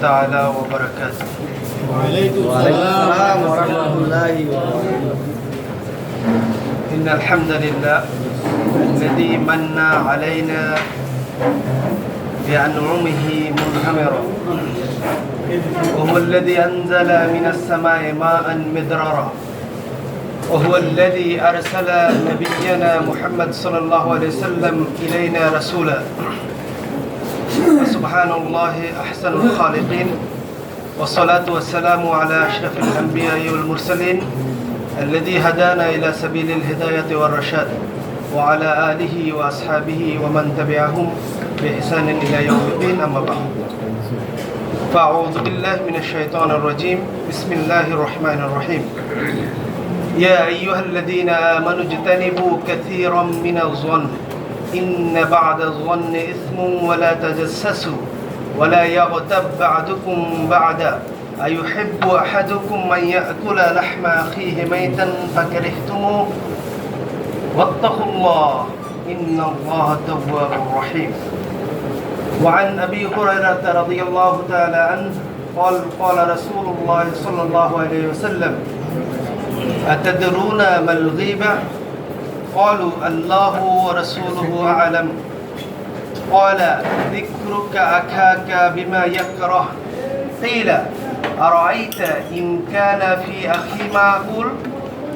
تعالى وبركاته. وعليكم السلام ورحمة الله وبركاته. إن الحمد لله الذي من علينا بأنعمه منهمرا وهو الذي أنزل من السماء ماء مدرارا. وهو الذي أرسل نبينا محمد صلى الله عليه وسلم إلينا رسولا. سبحان الله أحسن الخالقين والصلاة والسلام على أشرف الأنبياء والمرسلين الذي هدانا إلى سبيل الهداية والرشاد وعلى آله وأصحابه ومن تبعهم بإحسان إلى يوم الدين أما بعد. فأعوذ بالله من الشيطان الرجيم. بسم الله الرحمن الرحيم. يا أيها الذين آمنوا اجتنبوا كثيرا من الظن. إن بعد الظن إثم ولا تجسسوا ولا يغتب بعضكم بعدا أيحب أحدكم أن يأكل لحم أخيه ميتا فكرهتموه؟ واتقوا الله إن الله تواب رحيم. وعن أبي هريرة رضي الله تعالى عنه قال قال رسول الله صلى الله عليه وسلم أتدرون ما الغيبة؟ قالوا الله ورسوله أعلم قال ذكرك أخاك بما يكره قيل أرأيت إن كان في أخي ما أقول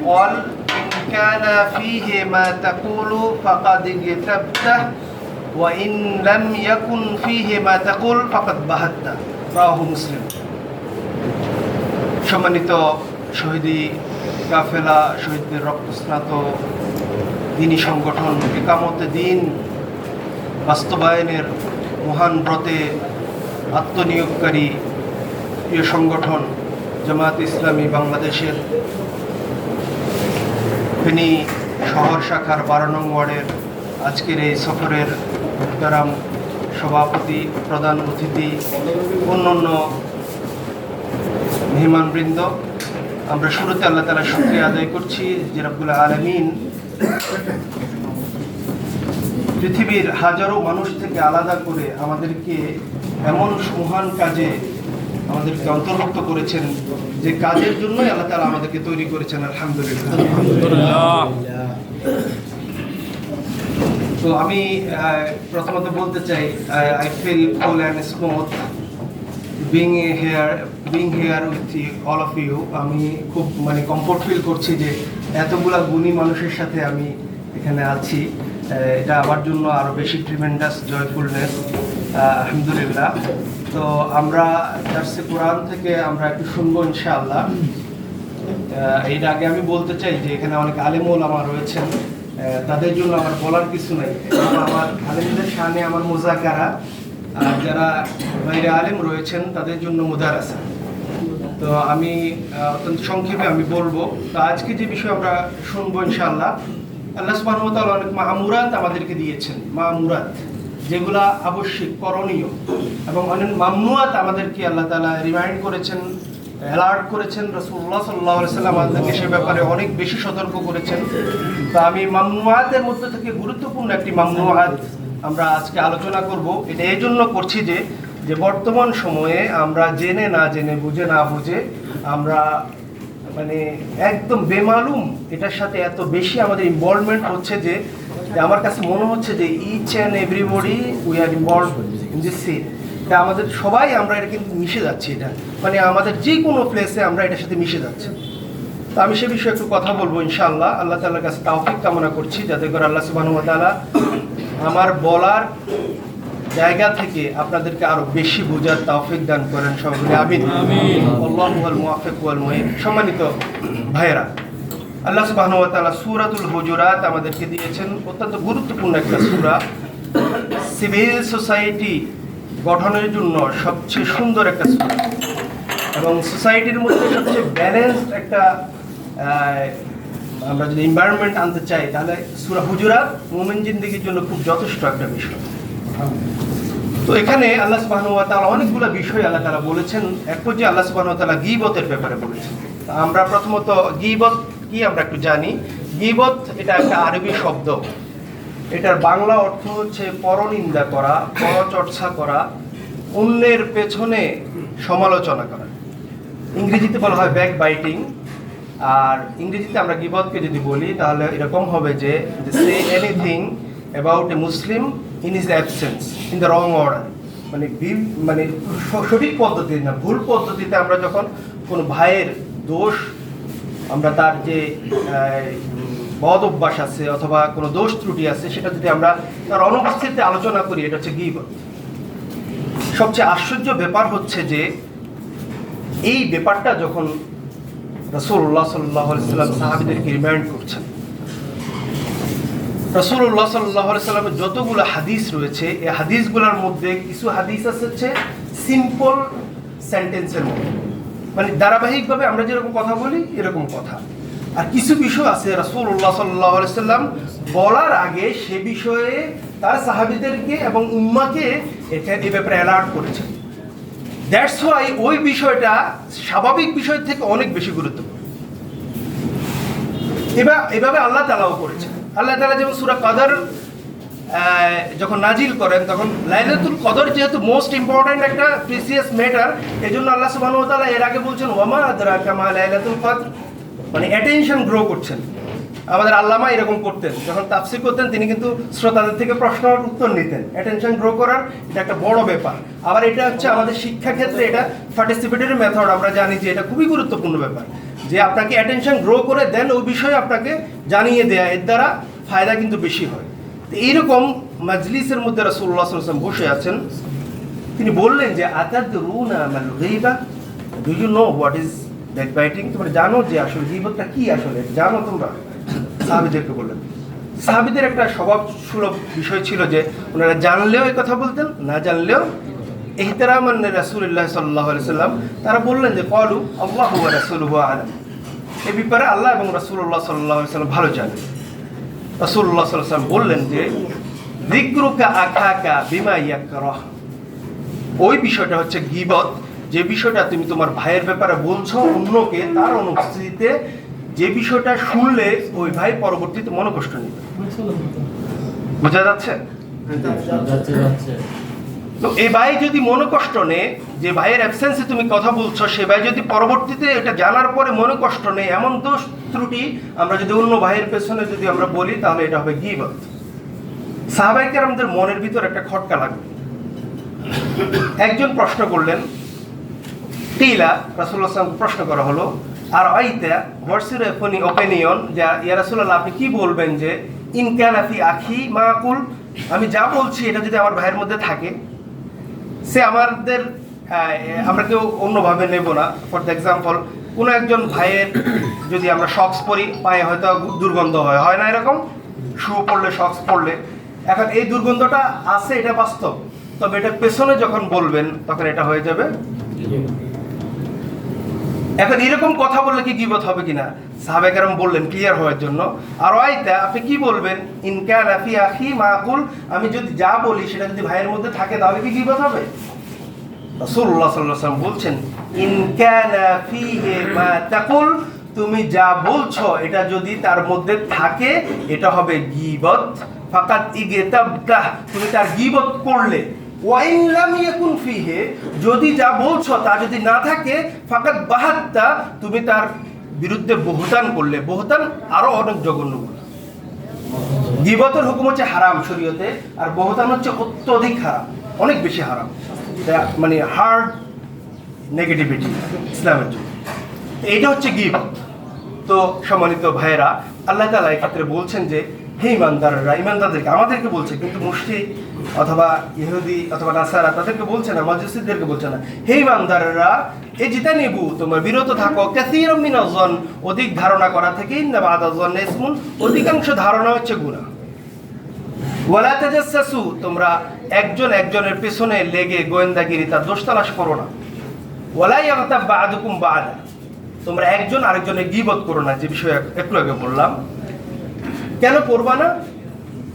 قال إن كان فيه ما تقول فقد اغتبته وإن لم يكن فيه ما تقول فقد بهته রাহু মুসলিম সম্মানিত শহীদি কাফেলা শহীদদের রক্তস্নাত দিনী সংগঠন একামতে দিন বাস্তবায়নের মহান ব্রতে আত্মনিয়োগকারী প্রিয় সংগঠন জামায়াত ইসলামী বাংলাদেশের ফেনী শহর শাখার বারো নং ওয়ার্ডের আজকের এই সফরের মুহতারাম সভাপতি, প্রধান অতিথি, অন্যান্য মেহমানবৃন্দ। আমরা শুরুতে আল্লাহ তালা শুক্রিয়া আদায় করছি। যে রব্বুল আলমিন পৃথিবীর হাজারো মানুষ থেকে আলাদা করে আমাদেরকে এমন মহান কাজে আমাদেরকে অন্তর্ভুক্ত করেছেন যে কাজের জন্যই আল্লাহ তালা আমাদেরকে তৈরি করেছেন, আলহামদুলিল্লাহ। তো আমি প্রথমত বলতে চাই I feel full and smooth being a here being here with all of you আমি খুব মানে কমফোর্ট ফিল করছি যে এতগুলা গুণী মানুষের সাথে আমি এখানে আছি। এটা আমার জন্য আরও বেশি ট্রিমেন্ডাস জয়ফুলনেস আলহামদুলিল্লাহ। তো আমরা জার্সি কোরআন থেকে আমরা একটু শুনব ইনশাআল্লাহ। এর আগে আমি বলতে চাই যে এখানে অনেক আলেমুল আমার রয়েছেন। তাদের জন্য আমার বলার কিছু নাই। আমার আলেমদের সামনে আমার মোজাকারা, আর যারা বাইরে আলেম রয়েছেন, তাদের জন্য মুদার আছে তো আমি অত্যন্ত সংক্ষেপে আমি বলব, তো আজকে যে বিষয় আমরা শুনব ইনশাআল্লাহ, আল্লাহ তাআলা অনেক মাহমুরাত আমাদেরকে দিয়েছেন মাহমুরাত যেগুলা আবশ্যিক, করণীয়, এবং অনেক মামনুয়াত আমাদেরকে আল্লাহ তাআলা রিমাইন্ড করেছেন অ্যালার্ট করেছেন রসুল্লাহ সাল্লাহ সাল্লাম আমাদেরকে সে ব্যাপারে অনেক বেশি সতর্ক করেছেন। তো আমি মামনুয়াতের মধ্যে থেকে গুরুত্বপূর্ণ একটি মামনুয়াত আমরা আজকে আলোচনা করব। এটা এই জন্য করছি যে যে বর্তমান সময়ে আমরা জেনে না জেনে, বুঝে না বুঝে আমরা মানে একদম বেমালুম এটার সাথে এত বেশি আমাদের ইনভলভমেন্ট হচ্ছে যে আমার কাছে মনে হচ্ছে যে each and everybody we are involve in তা আমাদের সবাই আমরা এটা কিন্তু মিশে যাচ্ছি এটা। মানে আমাদের যে কোনো প্লেসে আমরা এটার সাথে মিশে যাচ্ছি। তো আমি সে বিষয়ে একটু কথা বলব ইনশাআল্লাহ। আল্লাহ তাআলার কাছে তাওফিক কামনা করছি। যাতে করে আল্লাহ ওয়া আমার বলার জায়গা থেকে আপনাদেরকে আরও বেশি বোঝার তাওফিক দান করেন সকলে আমিন। আল্লাহু ওয়াল মুঈন সম্মানিত ভাইরা আল্লাহ সুবহানাহু ওয়া তাআলা সূরাতুল হুজুরাত আমাদেরকে দিয়েছেন অত্যন্ত গুরুত্বপূর্ণ একটা সূরা। সিভিল সোসাইটি গঠনের জন্য সবচেয়ে সুন্দর একটা সূরা। এবং সোসাইটির মধ্যে সবচেয়ে ব্যালেন্সড একটা আমরা যদি এনভায়রনমেন্ট আনতে চাই তাহলে সুরা হুজুরাত মোমেন জিন্দিগির জন্য খুব যথেষ্ট একটা বিষয়। তো এখানে আল্লাহ তাআলা অনেকগুলো বিষয় আল্লাহ তাআলা বলেছেন। এক পর্যায়ে আল্লাহ তাআলা গীবতের ব্যাপারে বলেছেন। আমরা প্রথমত গীবত কি আমরা একটু জানি। গীবত এটা একটা আরবি শব্দ। এটার বাংলা অর্থ হচ্ছে পরনিন্দা করা, পরচর্চা করা, অন্যের পেছনে সমালোচনা করা। ইংরেজিতে বলা হয় ব্যাক বাইটিং আর ইংরেজিতে আমরা গিবতকে যদি বলি, তাহলে এরকম হবে যে সে anything about a Muslim in is absence in the wrong order মানে মানে সঠিক পদ্ধতি না, ভুল পদ্ধতিতে আমরা যখন কোনো ভাইয়ের দোষ, আমরা তার যে বদ অভ্যাস আছে অথবা কোনো দোষ ত্রুটি আছে, সেটা যদি আমরা তার অনুপস্থিতিতে আলোচনা করি, এটা হচ্ছে গিবত সবচেয়ে আশ্চর্য ব্যাপার হচ্ছে যে, এই ব্যাপারটা যখন রসুল্লাহ সাল্লাহ সাল্লাম সাহাবিদেরকে রিমাইন্ড করছেন রসুল্লাহ সাল্লাহ সাল্লামের যতগুলো হাদিস রয়েছে, এই হাদিসগুলোর মধ্যে কিছু হাদিস আছে সিম্পল সেন্টেন্সের মধ্যে। মানে ধারাবাহিকভাবে আমরা যেরকম কথা বলি, এরকম কথা। আর কিছু বিষয় আছে রসুল্লাহ সাল্লাহ সাল্লাম বলার আগে সে বিষয়ে তার সাহাবিদেরকে এবং উম্মাকে এটা এ ব্যাপারে অ্যালার্ট করেছেন। দ্যাটস ওয়াই ওই বিষয়টা স্বাভাবিক বিষয় থেকে অনেক বেশি গুরুত্বপূর্ণ। এবার, এভাবে আল্লাহ তালাও করেছেন। আল্লাহ তালা যেমন সুরা কাদার যখন নাজিল করেন, তখন লাইলাতুল কদর যেহেতু মোস্ট ইম্পর্ট্যান্ট একটা প্রিসিয়াস ম্যাটার এই জন্য আল্লাহ সুবহানাহু ওয়া তাআলা এর আগে বলছেন, ওয়ামা আদরাকা মা লাইলাতুল কদর? মানে অ্যাটেনশন গ্রো করছেন। আমাদের আল্লামা এরকম করতেন। যখন তাফসির করতেন, তিনি কিন্তু শ্রোতাদের থেকে প্রশ্নের উত্তর নিতেন। অ্যাটেনশন গ্রো করার এটা একটা বড় ব্যাপার। আবার এটা হচ্ছে আমাদের শিক্ষা ক্ষেত্রে এটা পার্টিসিপেটরি মেথড আমরা জানি যে এটা খুবই গুরুত্বপূর্ণ ব্যাপার। যে আপনাকে অ্যাটেনশন গ্রো করে দেন ওই বিষয়ে আপনাকে জানিয়ে দেয়া, এর দ্বারা ফায়দা কিন্তু বেশি হয়। তো এইরকম মাজলিসের মধ্যে আলাইহি ওয়াসাল্লাম বসে আছেন। তিনি বললেন যে আতাদ রুনা মাল গীবা? Do you know what is backbiting তোমরা জানো যে আসলে গীবতটা কি আসলে? জানো তোমরা? সাহাবীদেরকে বললেন। সাহাবীদের একটা স্বভাব সুলভ বিষয় ছিল যে, ওনারা জানলেও এই কথা বলতেন, না জানলেও এহতেরামান রাসূলুল্লাহ সাল্লাল্লাহু আলাইহি সাল্লাম তারা বললেন যে কলু আল্লাহু ওয়া রাসূলুহু আলাম। এই ব্যাপারে আল্লাহ এবং রাসূলুল্লাহ সাল্লাল্লাহু সাল্লাম ভালো জানেন। সাল্লাল্লাহু সাল্লাম বললেন যে যিকরুকা আখাকা বিমা ইয়াকরাহ ওই বিষয়টা হচ্ছে গিবত। যে বিষয়টা তুমি তোমার ভাইয়ের ব্যাপারে বলছো অন্যকে তার অনুপস্থিতিতে যে বিষয়টা শুনলে ওই ভাই পরবর্তীতে মনোকষ্ট নিবে। বোঝা যাচ্ছে? যাচ্ছে যাচ্ছে। তো এই ভাই যদি মনে কষ্ট নেয়, যে ভাইয়ের অ্যাবসেন্সে তুমি কথা বলছো, সে ভাই যদি পরবর্তীতে এটা জানার পরে মনে কষ্ট নেই এমন দোষ ত্রুটি, আমরা যদি অন্য ভাইয়ের পেছনে যদি আমরা বলি, তাহলে এটা হবে গিবত। সাহাবাইকার আমাদের মনের ভিতর একটা খটকা লাগবে একজন প্রশ্ন করলেন টিলা রাসুল্লাহ প্রশ্ন করা হলো, আর আইতা, হোয়াটস ইউর ওপিনিয়ন যে ইয়া রাসূলুল্লাহ, আপনি কি বলবেন যে ইনকানাফি আখি মাকুল আমি যা বলছি, এটা যদি আমার ভাইয়ের মধ্যে থাকে সে আমাদের আমরা কেউ অন্যভাবে নেব না। ফর দ্য এক্সাম্পল কোনো একজন ভাইয়ের যদি আমরা শক্স পরি পায়ে হয়তো দুর্গন্ধ হয়। হয় না এরকম? শু পড়লে শক্স পড়লে। এখন এই দুর্গন্ধটা আছে এটা বাস্তব। তবে এটা পেছনে যখন বলবেন তখন এটা হয়ে যাবে। এখন এরকম কথা বললে কি গিবত হবে কিনা? সাহাবেকারম বললেন ক্লিয়ার হওয়ার জন্য। আর আইতা আপনি কি বলবেন? ইনকান আফি আখি মাকুল আমি যদি যা বলি, সেটা যদি ভাইয়ের মধ্যে থাকে, তাহলে কি গিবত হবে? রাসূলুল্লাহ সাল্লাল্লাহু আলাইহি বলছেন ইনকান ফিহি মা তাকুল তুমি যা বলছো, এটা যদি তার মধ্যে থাকে, এটা হবে গীবত। ফাকাত ইগতাবতা, তুমি তার গীবত করলে। যদি যা বলছো, তা যদি না থাকে ফাকাত বাহাত্তা, তুমি তার বিরুদ্ধে বহুতান করলে, বহুতান আরও অনেক জঘন্য গুণ। গিবতের হুকুম হচ্ছে হারাম শরীয়তে, আর বহুতান হচ্ছে অত্যধিক হারাম, অনেক বেশি হারাম। মানে হার্ড নেগেটিভিটি ইসলামের জন্য। এইটা হচ্ছে গিবত। তো সম্মানিত ভাইয়েরা, আল্লাহ তালা ক্ষেত্রে বলছেন যে হে ইমানদাররা, ইমানদারদেরকে, আমাদেরকে বলছে, কিন্তু মুশরিক অথবা ইহুদি অথবা নাসারা তাদেরকে বলছে না মজুসিদদেরকে বলছে না। হে ইমানদাররা এ জিতা নেবু তোমার বিরত থাকো। মিনাজন অধিক ধারণা করা থেকে ইন্না বাদাজন ইসমুন, অধিকাংশ ধারণা হচ্ছে গুনাহ ওয়ালা তাজাসসু তোমরা একজন একজনের পেছনে লেগে গোয়েন্দাগিরি, তার দোষ তালাশ করো না। ওয়ালা ইয়াগতাব বা'দুকুম বা'দা, তোমরা একজন আরেকজনের গীবত করো না, যে বিষয়ে একটু আগে বললাম। কেন করবা না?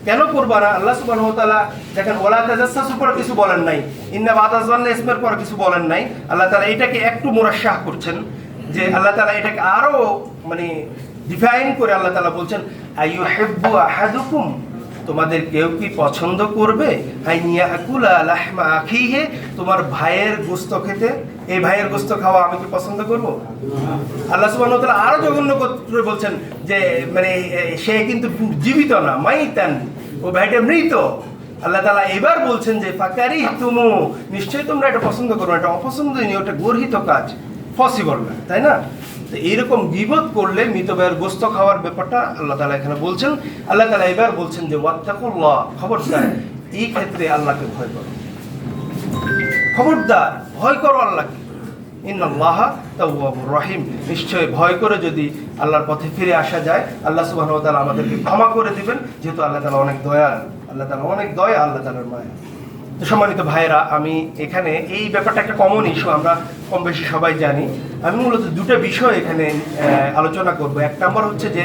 কেন করবা না? আল্লাহ তাআলা দেখেন, ওয়ালা তাজাসসু পর কিছু বলেন নাই। ইন্না বাদাজন ইসমের পর কিছু বলেন নাই। আল্লাহ তালা এটাকে একটু মুরাশশাহ করছেন যে আল্লাহ তালা এটাকে আরও মানে ডিফাইন করে আল্লাহ তালা বলছেন, আইয়ুহিব্বু আহাদুকুম? তোমাদের কেউ কি পছন্দ করবে? আইয়া আকুলা লাহমা আখিহে, তোমার ভাইয়ের গোস্ত খেতে এই ভাইয়ের গোস্ত খাওয়া আমি কি পছন্দ করব? আল্লাহ তাআলা আরও জঘন্য বলছেন যে মানে সে কিন্তু জীবিত না, মাইতান। ও ভাইটা মৃত। আল্লাহ তাআলা এবার বলছেন যে ফাকারি তুমু নিশ্চয়ই তোমরা এটা পছন্দ করো এটা অপছন্দনীয়, এটা গর্হিত কাজ। পসিবল না, তাই না? তো এইরকম বিপদ করলে মৃত ভাইয়ের গোস্ত খাওয়ার ব্যাপারটা আল্লাহ তাআলা এখানে বলছেন। আল্লাহ তাআলা এবার বলছেন যে, ওয়াত্তাকুল্লাহ, খবরদার। এই ক্ষেত্রে আল্লাহকে ভয় করো। খবরদার, ভয় করো আল্লাহকে। ইন্নাল্লাহ তাওয়াবুর রহিম। নিশ্চয় ভয় করে যদি আল্লাহর পথে ফিরে আসা যায়, আল্লাহ সুবহানাহু ওয়া তাআলা আমাদেরকে ক্ষমা করে দিবেন, যেহেতু আল্লাহ তালা অনেক দয়া আল্লাহ তাআলা অনেক দয়া আল্লাহ তালার মায়া। তো সম্মানিত ভাইরা আমি এখানে এই ব্যাপারটা একটা কমন ইস্যু আমরা কম বেশি সবাই জানি। আমি মূলত দুটো বিষয় এখানে আলোচনা করব। এক নম্বর হচ্ছে যে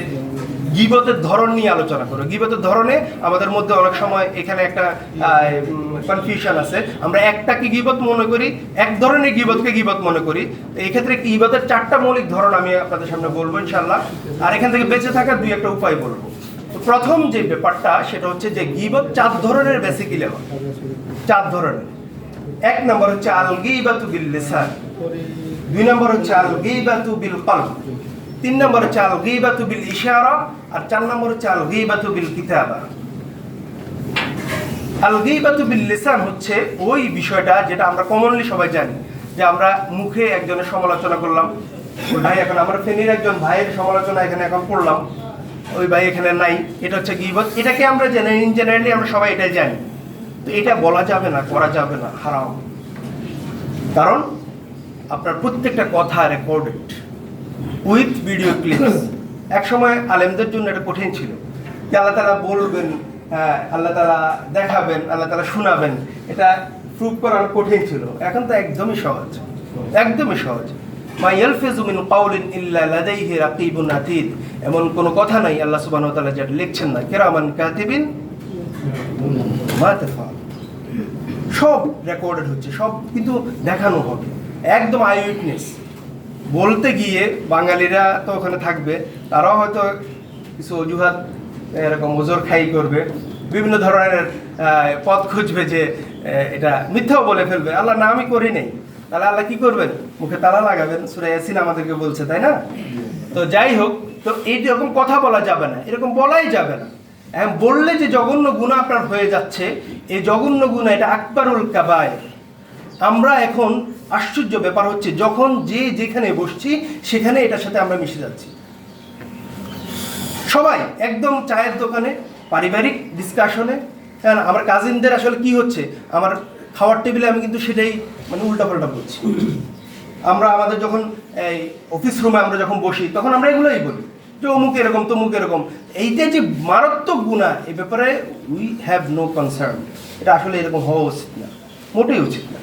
গিবতের ধরন নিয়ে আলোচনা করো। গিবতের ধরনে আমাদের মধ্যে অনেক সময় এখানে একটা কনফিউশন আছে। আমরা একটাকে গিবত মনে করি, এক ধরনের গিবতকে গিবত মনে করি। তো এই ক্ষেত্রে গিবতের চারটা মৌলিক ধরন আমি আপনাদের সামনে বলব ইনশাল্লাহ আর এখান থেকে বেঁচে থাকার দুই একটা উপায় বলব। প্রথম যে ব্যাপারটা, সেটা হচ্ছে যে গিবত চার ধরনের বেসিক্যালি হয়। চার ধরনের। এক নম্বর হচ্ছে আল গিবাতু বিল লিসান দুই নম্বর হচ্ছে আল গিবাতু বিল কলব তিন নম্বর হচ্ছে আল গিবাতু বিল ইশারা আর চার নম্বর হচ্ছে আল গিবাতু বিল কিতাবা আল গিবাতু বিল লিসান হচ্ছে ওই বিষয়টা যেটা আমরা কমনলি সবাই জানি, যে আমরা মুখে একজনের সমালোচনা করলাম ভাই এখন আমার ফেনীর একজন ভাইয়ের সমালোচনা এখানে এখন করলাম, ওই ভাই এখানে নাই, এটা হচ্ছে গিবত, এটাকে আমরা ইন জেনারেলি আমরা সবাই এটাই জানি। তো এটা বলা যাবে না, করা যাবে না, হারাম। কারণ আপনার প্রত্যেকটা কথা রেকর্ডেড উইথ ভিডিও ক্লিপস এক সময় আলেমদের জন্য এটা কঠিন ছিল যে আল্লাহ তালা বলবেন হ্যাঁ আল্লাহ তালা দেখাবেন, আল্লাহ তালা শোনাবেন, এটা প্রুভ করার কঠিন ছিল। এখন তো একদমই সহজ একদমই সহজ। মা ইয়ালফিজু মিন কাউলিন ইল্লা লাদাইহি রাকিবুন আতীদ। এমন কোনো কথা নাই, আল্লাহ সুবহানাহু ওয়া তাআলা যেটা লিখছেন না, কিরামান কাতিবিন সব রেকর্ডেড হচ্ছে, সব কিন্তু দেখানো হবে। একদম আই উইটনেস বলতে গিয়ে বাঙালিরা তো ওখানে থাকবে, তারাও হয়তো কিছু অজুহাত এরকম ওজোর খাই করবে। বিভিন্ন ধরনের পথ খুঁজবে যে এটা মিথ্যাও বলে ফেলবে। আল্লাহ না আমি করি নাই। তাহলে আল্লাহ কি করবেন? মুখে তালা লাগাবেন। সুরে ইয়াসিন আমাদেরকে বলছে, তাই না? তো যাই হোক, তো এইরকম কথা বলা যাবে না। এরকম বলাই যাবে না। এখন বললে যে জঘন্য গুণা আপনার হয়ে যাচ্ছে, এই জঘন্য গুণা এটা আকবরুল কাবায় আমরা এখন আশ্চর্য ব্যাপার হচ্ছে, যখন যে যেখানে বসছি, সেখানে এটার সাথে আমরা মিশে যাচ্ছি। সবাই একদম চায়ের দোকানে, পারিবারিক ডিসকাশনে কারণ আমার কাজিনদের আসলে কি হচ্ছে, আমার খাওয়ার টেবিলে আমি কিন্তু সেটাই মানে উল্টাপাল্টা বলছি। আমরা আমাদের যখন এই অফিস রুমে আমরা যখন বসি, তখন আমরা এগুলোই বলি, যে অমুক এরকম, তমুক এরকম। এইটা যে মারাত্মক গুণা এই ব্যাপারে উই হ্যাভ নো কনসার্ন এটা আসলে এরকম হওয়া উচিত না, মোটেই উচিত না।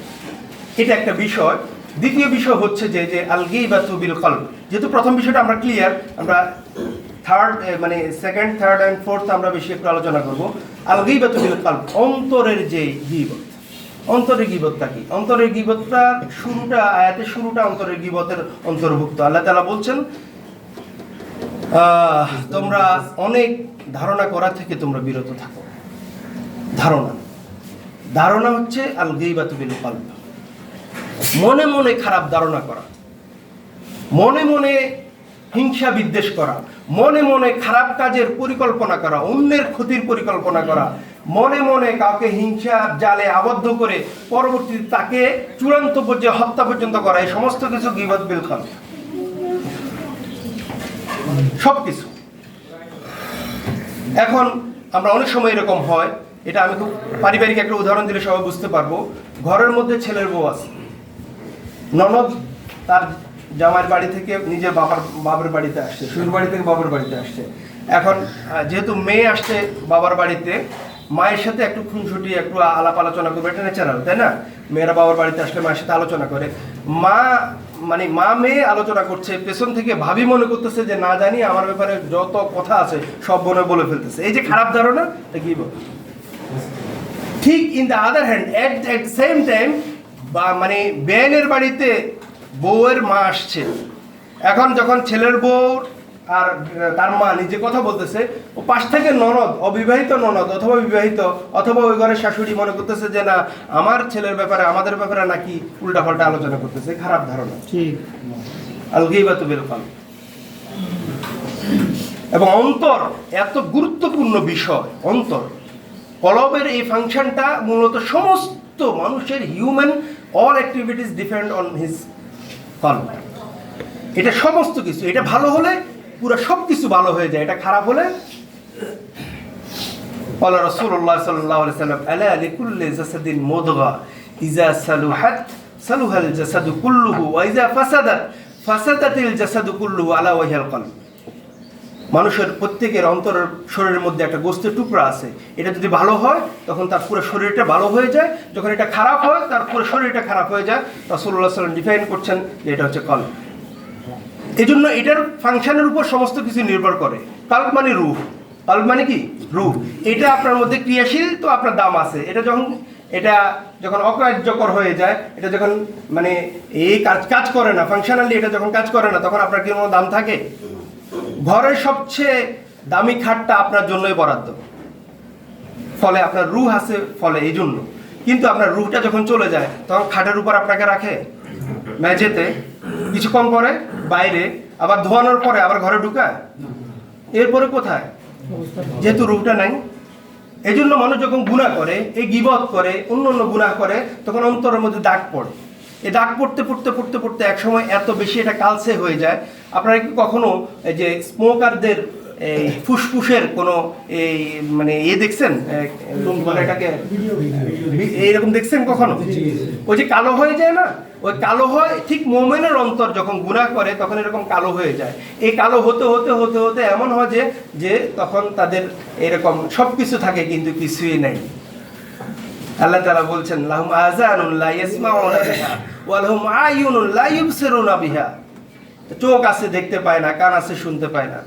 এটা একটা বিষয়। দ্বিতীয় বিষয় হচ্ছে যে যে আলগি বা তুবিল কল যেহেতু প্রথম বিষয়টা আমরা ক্লিয়ার আমরা থার্ড মানে সেকেন্ড থার্ড অ্যান্ড ফোর্থ আমরা বেশি একটু আলোচনা করব। আলগি বা তুবিল কল অন্তরের যে গিবত, অন্তরের গিবতটা কি? অন্তরের গিবতটার শুরুটা, আয়াতের শুরুটা অন্তরের গিবতের অন্তর্ভুক্ত। আল্লাহ তালা বলছেন তোমরা অনেক ধারণা করা থেকে তোমরা বিরত থাকো। ধারণা। ধারণা হচ্ছে আল গিবাতু বিল কলব মনে মনে খারাপ ধারণা করা। মনে মনে হিংসা বিদ্বেষ করা। মনে মনে খারাপ কাজের পরিকল্পনা করা। অন্যের ক্ষতির পরিকল্পনা করা। মনে মনে কাউকে হিংসা জালে আবদ্ধ করে পরবর্তীতে তাকে চূড়ান্ত পর্যায়ে হত্যা পর্যন্ত করা। এই সমস্ত কিছু গিবত বিল কলব সব কিছু এখন আমরা অনেক সময় এরকম হয়। এটা আমি খুব পারিবারিক একটা উদাহরণ দিলে সবাই বুঝতে পারব। ঘরের মধ্যে ছেলের বউ আছে। ননদ তার জামাইয়ের বাড়ি থেকে নিজের বাবার বাবার বাড়িতে আসছে, শ্বশুর বাড়ি থেকে বাবার বাড়িতে আসছে। এখন যেহেতু মেয়ে আসছে বাবার বাড়িতে, মায়ের সাথে একটু খুনসুটি, একটু আলাপ আলোচনা করবে, এটা ন্যাচারাল তাই না? মেয়েরা বাবার বাড়িতে আসলে মায়ের সাথে আলোচনা করে। মা মানে মা মেয়ে আলোচনা করছে, পেছন থেকে ভাবি মনে করতেছে যে, না জানি, আমার ব্যাপারে যত কথা আছে, সব মনে বলে ফেলতেছে। এই যে খারাপ ধারণা এটা কি ঠিক in the other hand at at same time বা মানে বেনের বাড়িতে বউয়ের মা আসছে। এখন যখন ছেলের বউ আর তার মা নিজে কথা বলতেছে ও পাশ থেকে ননদ অবিবাহিত ননদ অথবা বিবাহিত অথবা ওই ঘরের শাশুড়ি মনে করতেছে যে না আমার ছেলের ব্যাপারে আমাদের ব্যাপারে নাকি উল্টাপাল্টা আলোচনা করতেছে খারাপ ধারণা। ঠিক। আল গিবাতু বিল কলব। এবং অন্তর এত গুরুত্বপূর্ণ বিষয় অন্তর। কলবের এই ফাংশনটা মূলত সমস্ত মানুষের human all activities depend on his কলব এটা সমস্ত কিছু এটা ভালো হলে পুরো সব কিছু ভালো হয়ে যায় এটা খারাপ হলে قال رسول الله صلى الله عليه وسلم ألا لكل جسد مضغة إذا صلحت صلح الجسد كله وإذا فسدت فسدت الجسد كله على وجه القلب মানুষের প্রত্যেকের অন্তরের শরীরের মধ্যে একটা গোস্তের টুকরা আছে। এটা যদি ভালো হয়, তখন তার পুরো শরীরটা ভালো হয়ে যায়। যখন এটা খারাপ হয়, তার পুরো শরীরটা খারাপ হয়ে যায়। রাসূলুল্লাহ সাল্লাম ডিফাইন করছেন যে এটা হচ্ছে কল এই জন্য এটার ফাংশনের উপর সমস্ত কিছু নির্ভর করে। কাল্প মানে রুহ। কাল্প মানে কি? রুহ। এটা আপনার মধ্যে ক্রিয়াশীল, তো আপনার দাম আছে। এটা যখন এটা যখন অকার্যকর হয়ে যায়, এটা যখন মানে এই কাজ কাজ করে না ফাংশনালি এটা যখন কাজ করে না, তখন আপনার কি কোনো দাম থাকে? ঘরের সবচেয়ে দামি খাটটা আপনার জন্যই বরাদ্দ। ফলে আপনার রুহ আছে ফলে, এই জন্য। কিন্তু আপনার রুহটা যখন চলে যায়, তখন খাটের উপর আপনাকে রাখে মেঝেতে কিছুক্ষণ পরে বাইরে, আবার ধোয়ানোর পরে আবার ঘরে ঢুকায়। এরপরে কোথায়? যেহেতু রুহটা নাই এই জন্য মানুষ যখন গুণা করে, এই গিবত করে, অন্য অন্য গুণা করে, তখন অন্তরের মধ্যে দাগ পড়ে। এই দাগ পড়তে পড়তে পড়তে পড়তে একসময় এত বেশি এটা কালসে হয়ে যায় আপনারা কি কখনো এই যে স্মোকারদের এই ফুসফুসের কোনো এই মানে ইয়ে দেখছেন? এটাকে এইরকম দেখছেন কখনো? ওই যে কালো হয়ে যায় না? ওই কালো হয় ঠিক মোমেনের অন্তর যখন গুণা করে তখন এরকম কালো হয়ে যায়। এই কালো হতে হতে হতে হতে এমন হয় যে যে তখন তাদের এরকম সব কিছু থাকে কিন্তু কিছুই নাই। আল্লাহ তালা বলছেন লাহুম আযানুন লা ইয়াসমাউনা বিহা ওয়া লাহুম আয়ুনুন লা ইউবসিরুনা বিহা। চোখ আছে, দেখতে পায় না, কান আছে, শুনতে পায় না।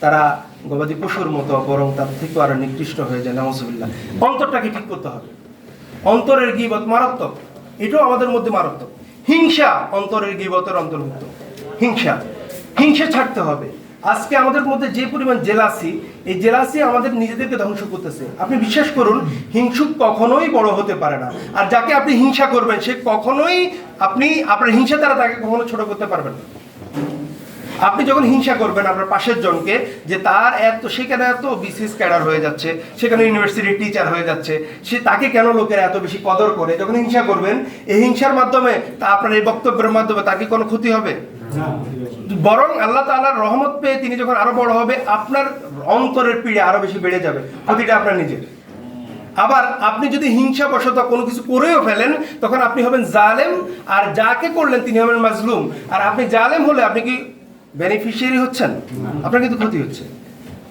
তারা গবাদি পশুর মতো, বরং তার থেকে আরও নিকৃষ্ট হয়ে যায় নাউজুবিল্লাহ অন্তরটাকে ঠিক করতে হবে। অন্তরের গিবত মারাত্মক। এটাও আমাদের মধ্যে মারাত্মক। হিংসা অন্তরের গিবতের অন্তর্ভুক্ত। হিংসা। হিংসা ছাড়তে হবে। আজকে আমাদের মধ্যে যে পরিমাণ জেলাসি, এই জেলাসি আমাদের নিজেদেরকে ধ্বংস করতেছে। আপনি বিশ্বাস করুন, হিংসুক কখনোই বড় হতে পারে না। আর যাকে আপনি হিংসা করবেন, সে কখনোই আপনি, আপনার হিংসা দ্বারা তাকে কখনো ছোট করতে পারবেন না। আপনি যখন হিংসা করবেন আপনার পাশের জনকে, যে তার এত, সেখানে এত বিসিএস ক্যাডার হয়ে যাচ্ছে, সেখানে ইউনিভার্সিটির টিচার হয়ে যাচ্ছে, সে তাকে কেন লোকেরা এত বেশি কদর করে? যখন হিংসা করবেন, এই হিংসার মাধ্যমে তা আপনার এই বক্তব্যের মাধ্যমে তাকে কোনো ক্ষতি হবে? বরং আল্লাহ তাআলার রহমত পেয়ে তিনি যখন আরও বড় হবে, আপনার অন্তরের পিড়ে আরও বেশি বেড়ে যাবে, ক্ষতিটা আপনার নিজের। আবার আপনি যদি হিংসা বশত কোনো কিছু করেও ফেলেন, তখন আপনি হবেন জালেম, আর যাকে করলেন তিনি হবেন মাজলুম। আর আপনি জালেম হলে আপনি কি বেনিফিশিয়ারি হচ্ছেন, আপনার কিন্তু ক্ষতি হচ্ছে।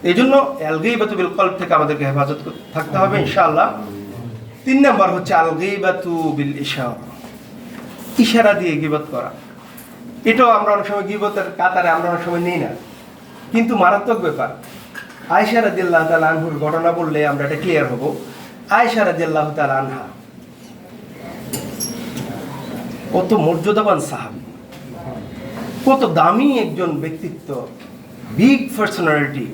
এই জন্য অ্যালগেইবাতু বিল কলব থেকে আমাদেরকে হেফাজত থাকতে হবে, ইনশাআল্লাহ। তিন নাম্বার হচ্ছে আলগেইবাতু বিল ইশারা। ইশারা দিয়ে গিবত করা। এটাও আমরা অনেক সময় গিবতের কাতারে আমরা অনেক সময় নিই না। কিন্তু মারাত্মক ব্যাপার। আয়সা রাদিয়াল্লাহু তাআলা আনহুর ঘটনা বললে আমরা এটা ক্লিয়ার হব। আয়সা রাদিয়াল্লাহু তাআলা আনহা। কত মর্যাদাবান সাহাবী। কত দামি একজন ব্যক্তিত্ব বিগ পার্সোনালিটি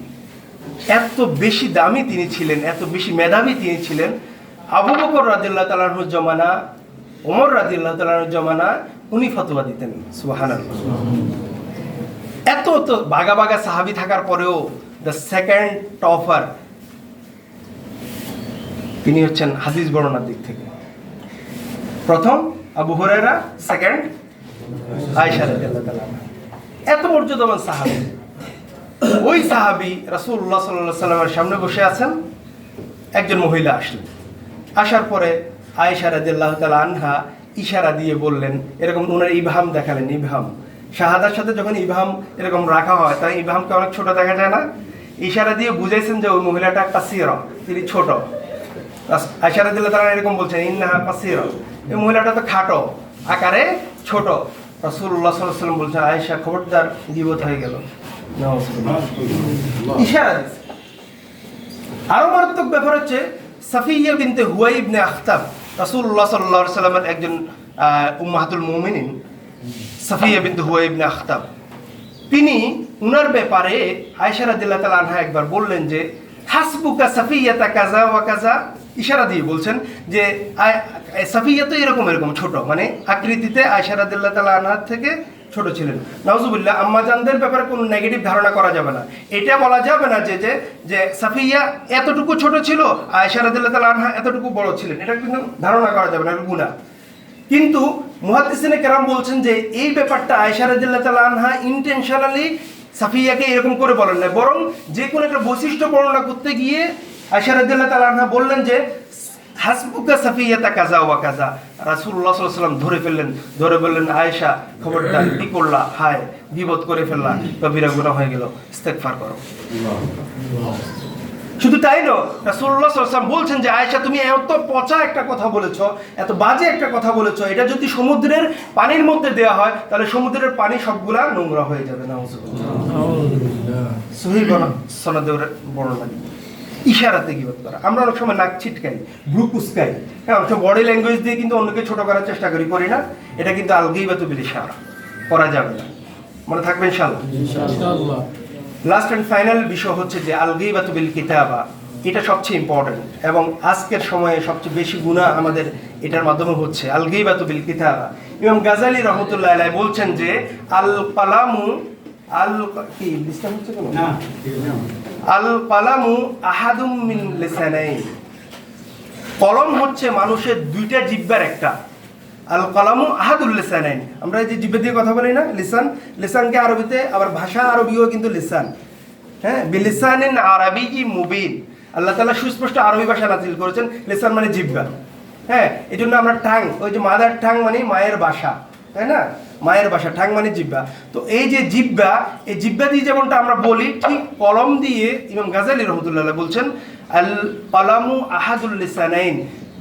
এত বেশি দামি তিনি ছিলেন, এত বেশি মেধাবী তিনি ছিলেন। আবু বকর রাদিল্লাহ তালাহুর জমানা, ওমর রাদিল্লাহ তালাহুর জমানা, উনি ফতোয়া দিতেন সুবাহান এত তো বাগা বাগা সাহাবি থাকার পরেও দ্য সেকেন্ড টপার তিনি হচ্ছেন হাদিস বর্ণনার দিক থেকে। প্রথম, আবু হুরায়রা সেকেন্ড এত মর্যাদাবান সাহাবী। ওই সাহাবী রাসূলুল্লাহ সাল্লাল্লাহু সাল্লামের সামনে বসে আছেন। একজন মহিলা আসলেন। আসার পরে আয়েশা রাদিয়াল্লাহু তাআলা আনহা ইশারা দিয়ে বললেন, এরকম ওনার ইবহাম দেখালেন, ইবহাম। শাহাদার সাথে যখন ইবহাম এরকম রাখা হয় তাই ইভামকে অনেক ছোট দেখা যায় না? ইশারা দিয়ে বুঝাইছেন যে ওই মহিলাটা কাসির, তিনি ছোট। আয়েশা রাদিয়াল্লাহু তাআলা এরকম বলছেন, ইন্নাহা কাসির। এই মহিলাটা তো খাটো। আকারে ছোট রাসূলুল্লাহ সাল্লাল্লাহু আলাইহি সাল্লাম বলছেন আয়েশা খবরদার গীবত হয়ে গেল। ইশারা আরও মারাত্মক ব্যাপার হচ্ছে সাফিয়া বিনতে হুয়াই ইবনে আখতাব রাসূলুল্লাহ সাল্লাল্লাহু আলাইহি সাল্লামের একজন উম্মাহাতুল মুমিনিন সাফিয়া বিনতে হুয়াই ইবনে আখতাব। তিনি উনার ব্যাপারে আয়সা রাদিল্লাহ তালা আনহা একবার বললেন যে হাসবুকা সাফিয়াতা কাজা ওয়া কাজা ইশারা দিয়ে বলছেন যে সাফিয়া তো এরকম এরকম ছোট। মানে আকৃতিতে আয়সা রাদিল্লাহ তালা আনহার থেকে ছোট ছিলেন। নওয়াজুবিল্লাহ আম্মাজানদের ব্যাপারে কোনো নেগেটিভ ধারণা করা যাবে না। এটা বলা যাবে না যে যে যে সাফিয়া এতটুকু ছোট ছিল আয়সা তালা আনহা এতটুকু বড় ছিলেন। এটা কিন্তু ধারণা করা যাবে না গুণা কিন্তু মুহাদ্দিসিনে কেরাম বলছেন যে, এই ব্যাপারটা রাদিয়াল্লাহু তাআলা আনহা ইন্টেনশনালি সাফিয়াকে এরকম করে বলেন না বরং যে কোনো একটা বৈশিষ্ট্য বর্ণনা করতে গিয়ে আয়েশা রাদিয়াল্লাহু তাআলা বললেন যে হাসবুকা সাফিয়াতা কাজা ওয়া কাজা রাসূলুল্লাহ সাল্লাল্লাহু সাল্লাম ধরে ফেললেন ধরে বললেন আয়েশা খবরদার কি করলা? হায় বিপদ করে ফেললা কবিরা গুনাহ হয়ে গেল ইস্তেগফার করো। শুধু তাই নয় রাসূলুল্লাহ সাল্লাল্লাহু বলছেন যে আয়েশা তুমি এত পচা একটা কথা বলেছ এত বাজে একটা কথা বলেছ এটা যদি সমুদ্রের পানির মধ্যে দেওয়া হয় তাহলে সমুদ্রের পানি সবগুলা নোংরা হয়ে যাবে না সহি বর্ণনা ইশারাতে কি করা আমরা অনেক সময় নাক ছিটকাই ভ্রু কুচকাই হ্যাঁ অনেক সময় বডি ল্যাঙ্গুয়েজ দিয়ে কিন্তু অন্যকে ছোট করার চেষ্টা করি করি না। এটা কিন্তু আলগেই বা তুবিল ইশারা। করা যাবে না। মনে থাকবে ইনশাআল্লাহ? ইনশাআল্লাহ। লাস্ট অ্যান্ড ফাইনাল বিষয় হচ্ছে যে আল গিবাতু বিল কিতাবা এটা সবচেয়ে ইম্পর্টেন্ট এবং আজকের সময়ে সবচেয়ে বেশি গুণা আমাদের এটার মাধ্যমে হচ্ছে আল গিবাতু বিল কিতাবা। এবং গাজালি রহমতুল্লাহ আলাই বলছেন যে আল কালামু আল কি ডিস্টার্ব হচ্ছে কোনো? আল কালামু আহাদুম মিন লিসানাইন। কলম হচ্ছে মানুষের দুইটা জিব্বার একটা। আল কলামু আহাদুল লিসানাইন। আমরা যে জিব্বা দিয়ে কথা বলি না লিসান লিসানকে আরবিতে আবার ভাষা আরবিও কিন্তু লিসান। হ্যাঁ বিলিসানিন আরবি কি মুবিন। আল্লাহ তাআলা সুস্পষ্ট আরবি ভাষা নাজিল করেছেন লিসান মানে জিব্বা। হ্যাঁ এই জন্য আমরা ঠাং ওই যে মাদার ঠাং মানে মায়ের ভাষা তাই না? মায়ের ভাষা ঠাং মানে জিব্বা। তো এই যে জিব্বা, এই জিব্বা দিয়ে যেমনটা আমরা বলি, ঠিক কলম দিয়ে ইমাম গাজালি রহমতুল্লাহ বলছেন, আল কলামু আহাদুল লিসানাইন।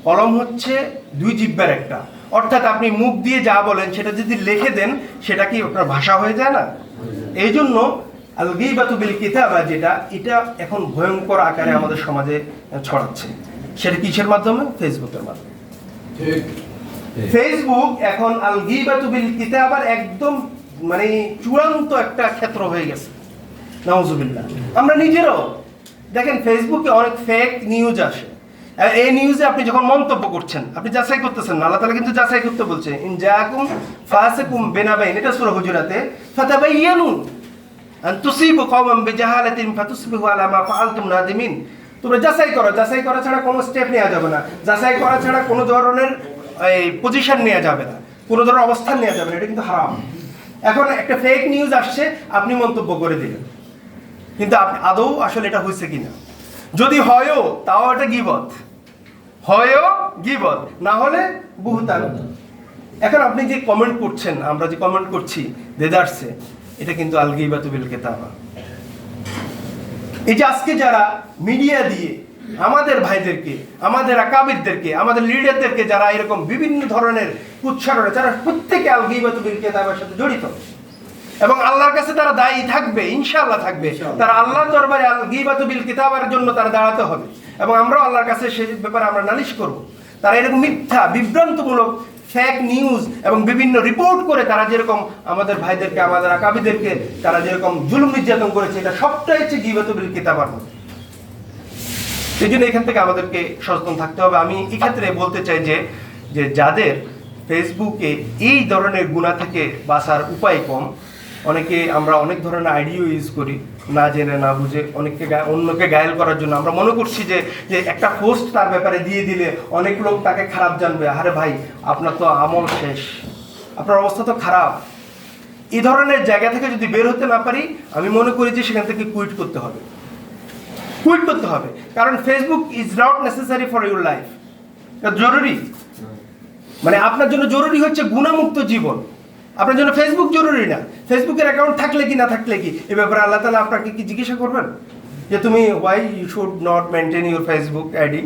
কলম হচ্ছে দুই জিব্বার একটা। অর্থাৎ আপনি মুখ দিয়ে যা বলেন, সেটা যদি লিখে দেন, সেটা কি আপনার ভাষা হয়ে যায় না? এই জন্য আল গিবাতু বিল কিতাবা যেটা, এটা এখন ভয়ঙ্কর আকারে আমাদের সমাজে ছড়াচ্ছে। সেটা কিসের মাধ্যমে? ফেসবুকের মাধ্যমে। ফেসবুক এখন আল গিবাতু বিল কিতাবার একদম মানে চূড়ান্ত একটা ক্ষেত্র হয়ে গেছে। নাউজুবিল্লাহ। আমরা নিজেরাও, দেখেন ফেসবুকে অনেক ফেক নিউজ আসে। এই নিউজে আপনি যখন মন্তব্য করছেন, আপনি যাচাই করতেছেন না, আল্লাহ কিন্তু যাচাই করতে বলছে, ইন জাআকুম ফাসিকুম বিনাবাইন এটা সূরা হুজুরাতে, ফাতাবাইয়ানু আন তুসিবু কওমান বিজাহালাতিন ফাতুসবিহু আলা মা ফাআলতুম নাদিমিন তোমরা যাচাই করো, যাচাই করা ছাড়া কোনো স্টেপ নেওয়া যাবে না। যাচাই করা ছাড়া কোনো ধরনের এই পজিশন নেওয়া যাবে না। কোনো ধরনের অবস্থান নেওয়া যাবে না, এটা কিন্তু হারাম। এখন একটা ফেক নিউজ আসছে, আপনি মন্তব্য করে দিলেন। কিন্তু আপনি, আদৌ আসলে এটা হয়েছে কিনা? যদি হয়ও, তাও এটা গিবত। হয়ও গিবত, না হলে বুহুতান এখন আপনি যে কমেন্ট করছেন, আমরা যে কমেন্ট করছি, দেদারসে, এটা কিন্তু আলগিবা তুবিল কেতাবা। এই যে আজকে যারা মিডিয়া দিয়ে আমাদের ভাইদেরকে আমাদের আকাবিরদেরকে আমাদের লিডারদেরকে যারা এরকম বিভিন্ন ধরনের উচ্চারণে যারা প্রত্যেকে কেতাবের সাথে জড়িত। এবং আল্লাহর কাছে তারা দায়ী থাকবে ইনশাআল্লাহ থাকবে। তারা আল্লাহর দরবারে আল কিতাবের জন্য তারা দাঁড়াতে হবে। এবং আমরাও আল্লাহর কাছে সেই ব্যাপারে আমরা নালিশ করব। তারা এরকম মিথ্যা বিভ্রান্তমূলক ফেক নিউজ এবং বিভিন্ন রিপোর্ট করে তারা যেরকম আমাদের ভাইদেরকে আমাদের আকাবিদেরকে তারা যেরকম জুলুম নির্যাতন করেছে এটা সবটাই হচ্ছে গিবাতু বিল কিতাবার মধ্যে সেই জন্য এখান থেকে আমাদেরকে সচেতন থাকতে হবে। আমি এক্ষেত্রে বলতে চাই যে যে যাদের ফেসবুকে এই ধরনের গুণা থেকে বাঁচার উপায় কম, অনেকে আমরা অনেক ধরনের আইডিও ইউজ করি, না জেনে, না বুঝে, অনেককে অন্যকে গায়েল করার জন্য। আমরা মনে করছি যে যে একটা পোস্ট তার ব্যাপারে দিয়ে দিলে অনেক লোক তাকে খারাপ জানবে। আরে ভাই, আপনার তো আমল শেষ। আপনার অবস্থা তো খারাপ। এই ধরনের জায়গা থেকে যদি বের হতে না পারি, আমি মনে করি যে সেখান থেকে কুইট করতে হবে। কুইট করতে হবে। কারণ Facebook is not necessary for your life জরুরি। মানে আপনার জন্য জরুরি হচ্ছে গুণামুক্ত জীবন। আপনার জন্য ফেসবুক জরুরি না। ফেসবুকের অ্যাকাউন্ট থাকলে কি, না থাকলে কি? এ ব্যাপারে আল্লাহ তালা আপনাকে কি জিজ্ঞাসা করবেন? যে তুমি why you should not maintain your Facebook ID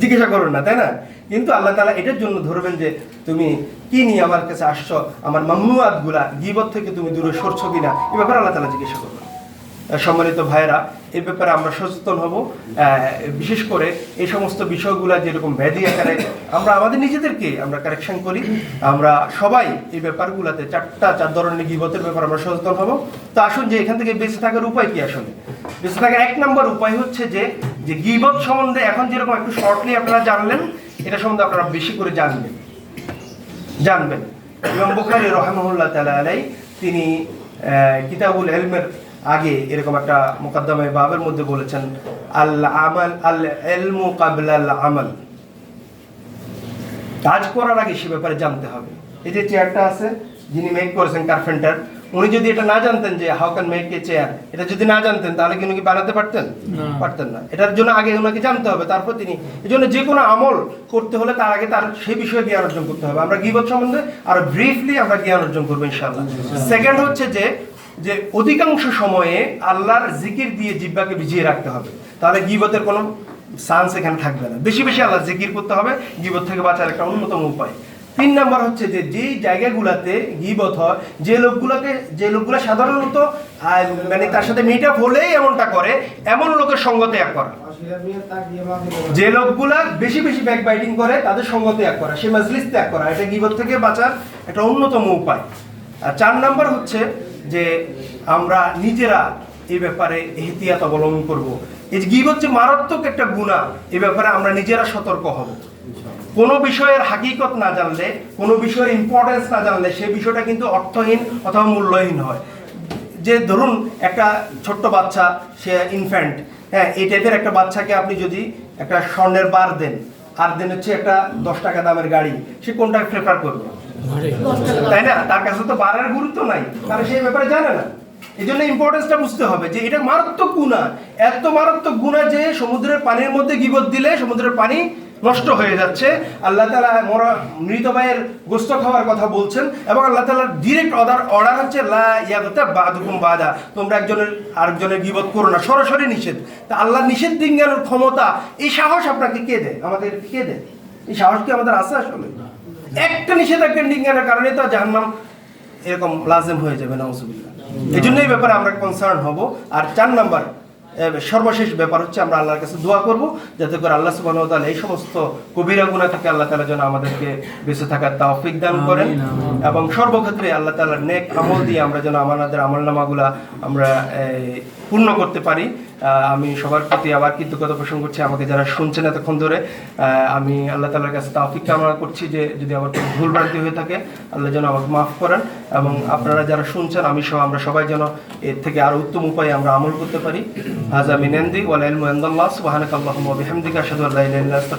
জিজ্ঞাসা করবেন না, তাই না? কিন্তু আল্লাহ তালা এটার জন্য ধরবেন যে তুমি কি নিয়ে আমার কাছে আসছো? আমার মামনুয়াতগুলা গিবত থেকে তুমি দূরে সরছো কিনা? এ ব্যাপারে আল্লাহ তালা জিজ্ঞাসা করবেন। সম্মানিত ভাইরা এই ব্যাপারে আমরা সচেতন হব। বিশেষ করে এই সমস্ত বিষয়গুলো যেরকম ব্যাধি আকারে আমরা আমাদের নিজেদেরকে আমরা কারেকশন করি। আমরা সবাই এই ব্যাপারগুলোতে চারটা, চার ধরনের গিবতের ব্যাপারে আমরা সচেতন হব। তো আসুন যে এখান থেকে বেঁচে থাকার উপায় কি আসলে? বেঁচে থাকার এক নম্বর উপায় হচ্ছে যে যে গিবত সম্বন্ধে এখন যেরকম একটু শর্টলি আপনারা জানলেন, এটা সম্বন্ধে আপনারা বেশি করে জানবেন। জানবেন। ইমাম বুখারী রহমাহুল্লাহ তাআলা আলাই তিনি কিতাবুল ইলমের আগে এরকম একটা মুকদ্দমায় বাবের মধ্যে বলেছেন আল আমাল আল ইলমু ক্বাবলা আল আমাল। কাজ করার আগে সে ব্যাপারে জানতে হবে। এই যে চেয়ারটা আছে যিনি মেক করেছেন কার্পেন্টার উনি যদি এটা না জানতেন যে how can make a chair এটা যদি না জানতেন তাহলে কি উনি কি বানাতে পারতেন? পারতেন না। এটার জন্য আগে ওনাকে জানতে হবে। তারপর তিনি এই জন্য যে কোনো আমল করতে হলে তার আগে তার সেই বিষয়ে জ্ঞান অর্জন করতে হবে। আমরা গিবত সম্বন্ধে আরও ব্রিফলি আমরা জ্ঞান অর্জন করব ইনশাআল্লাহ। সেকেন্ড হচ্ছে যে যে অধিকাংশ সময়ে আল্লাহর জিকির দিয়ে জিব্বাকে ভিজিয়ে রাখতে হবে। তাহলে গিবতের কোনো চান্স এখানে থাকবে না। বেশি বেশি আল্লাহ জিকির করতে হবে, গিবত থেকে বাঁচার একটা অন্যতম উপায়। তিন নাম্বার হচ্ছে যে, যেই জায়গাগুলোতে গিবত হয়, যে লোকগুলোকে, যে লোকগুলো সাধারণত মানে তার সাথে মিট আপ হলেই এমনটা করে, এমন লোকের সঙ্গ ত্যাগ করা। যে লোকগুলা বেশি বেশি ব্যাক বাইটিং করে, তাদের সঙ্গ ত্যাগ করা, সে মাজলিস ত্যাগ করা, এটা গিবত থেকে বাঁচার একটা অন্যতম উপায়। আর চার নাম্বার হচ্ছে যে আমরা নিজেরা এই ব্যাপারে এহতিয়াত অবলম্বন করব। এই গিবত যে মারাত্মক একটা গুণা এ ব্যাপারে আমরা নিজেরা সতর্ক হব। কোনো বিষয়ের হাকিকত না জানলে, কোনো বিষয়ের ইম্পর্টেন্স না জানলে সেই বিষয়টা কিন্তু অর্থহীন অথবা মূল্যহীন হয়। যে ধরুন একটা ছোট্ট বাচ্চা, সে ইনফ্যান্ট হ্যাঁ এই টাইপের একটা বাচ্চাকে আপনি যদি একটা স্বর্ণের বার দেন, আর দেন হচ্ছে একটা দশ টাকা দামের গাড়ি, সে কোনটা প্রেফার করবে? তাই না? তার কাছে তো বারের গুরুত্ব নাই। কারণ সেই ব্যাপারে জানে না। এই জন্য ইম্পর্টেন্সটা বুঝতে হবে যে এটা মারাত্মক গুণা। এত মারাত্মক গুণা যে সমুদ্রের পানির মধ্যে গিবত দিলে সমুদ্রের পানি নষ্ট হয়ে যাচ্ছে। আল্লাহ তালা মরা মৃত ভাইয়ের গোস্ত খাওয়ার কথা বলছেন এবং আল্লাহ তালার ডিরেক্ট অর্ডার অর্ডার হচ্ছে, লা ইয়াদতা বাদুকুম বাদা। তোমরা একজনের, আরেকজনের গিবত করো না। সরাসরি নিষেধ। তা আল্লাহ নিষেধ দিঙ্গানোর ক্ষমতা, এই সাহস আপনাকে কে দেয়? আমাদের কে দেয়? এই সাহস কি আমাদের আছে আসলে? একটা নিষেধাজ্ঞার ডিঙ্গানোর কারণে তো জাহান্নাম এরকম লাজেম হয়ে যাবে এই জন্য এই ব্যাপারে আমরা কনসার্ন হব। আর চার নাম্বার সর্বশেষ ব্যাপার হচ্ছে আমরা আল্লাহর কাছে দোয়া করব যাতে করে আল্লাহ সুবহানাহু ওয়া এই সমস্ত কবিরা গুনাহ থেকে আল্লাহ তাআলা যেন আমাদেরকে বেঁচে থাকার তৌফিক দান করেন। এবং সর্বক্ষেত্রে আল্লাহ তালার নেক আমল দিয়ে আমরা যেন আমাদের আমলনামাগুলা আমরা এ, পূর্ণ করতে পারি। আমি সবার প্রতি আবার কৃতজ্ঞতা পোষণ করছি আমাকে যারা শুনছেন এতক্ষণ ধরে। আমি আল্লাহ তালার কাছে তৌফিক কামনা করছি যে যদি আমার কোনো ভুল ভ্রান্তি হয়ে থাকে, আল্লাহ যেন আমাকে মাফ করেন এবং আপনারা যারা শুনছেন, আমি সহ আমরা সবাই যেন এর থেকে আরও উত্তম উপায়ে আমরা আমল করতে পারি। হাজা মিনান্দি ওয়াল ইলমু ইনদাল্লাহ সুবহানাকাল্লাহুম্মা ওয়া বিহামদিকা আশহাদু আল্লা ইলাহা